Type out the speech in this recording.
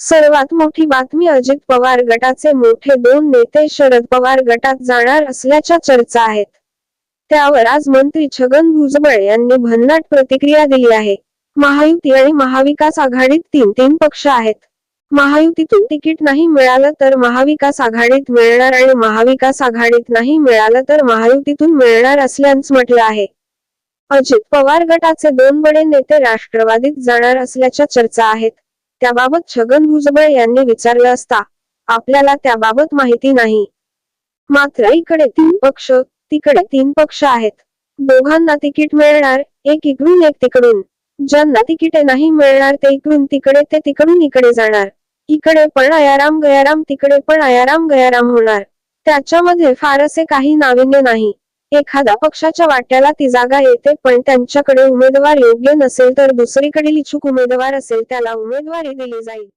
सर्वात मोठी बातमी अजित पवार गटाचे मोठे दोन नेते शरद पवार गटात जाणार असल्याच्या चर्चा आहेत. त्यावर आज मंत्री छगन भुजबळ यांनी भन्नाट प्रतिक्रिया दिली आहे. महायुती आणि महाविकास आघाडीत तीन तीन पक्ष आहेत. महायुतीतून तिकीट नाही मिळालं तर महाविकास आघाडीत मिळणार आणि महाविकास आघाडीत नाही मिळालं तर महायुतीतून मिळणार असल्याचं म्हटलं आहे. अजित पवार गटाचे दोन बडे नेते राष्ट्रवादीत जाणार असल्याच्या चर्चा आहेत. त्याबाबत छगन भुजबळ यांनी विचारलं असता आपल्याला त्याबाबत माहिती नाही. मात्र इकडे तीन पक्ष तिकडे तीन पक्ष आहेत. दोघांना तिकीट मिळणार एक इकडून एक तिकडून. ज्यांना तिकीटे नाही मिळणार ते इकडून तिकडे ते तिकडून इकडे जाणार. इकडे पण आयाराम गयाराम तिकडे पण आयाराम गयाराम होणार. त्याच्यामध्ये फारसे काही नाविन्य नाही. एखादा पक्षाच्या वाट्याला ती जागा येते पण त्यांच्याकडे उमेदवार योग्य नसेल तर दुसरीकडील इच्छुक उमेदवार असेल त्याला उमेदवारी दिली जाईल.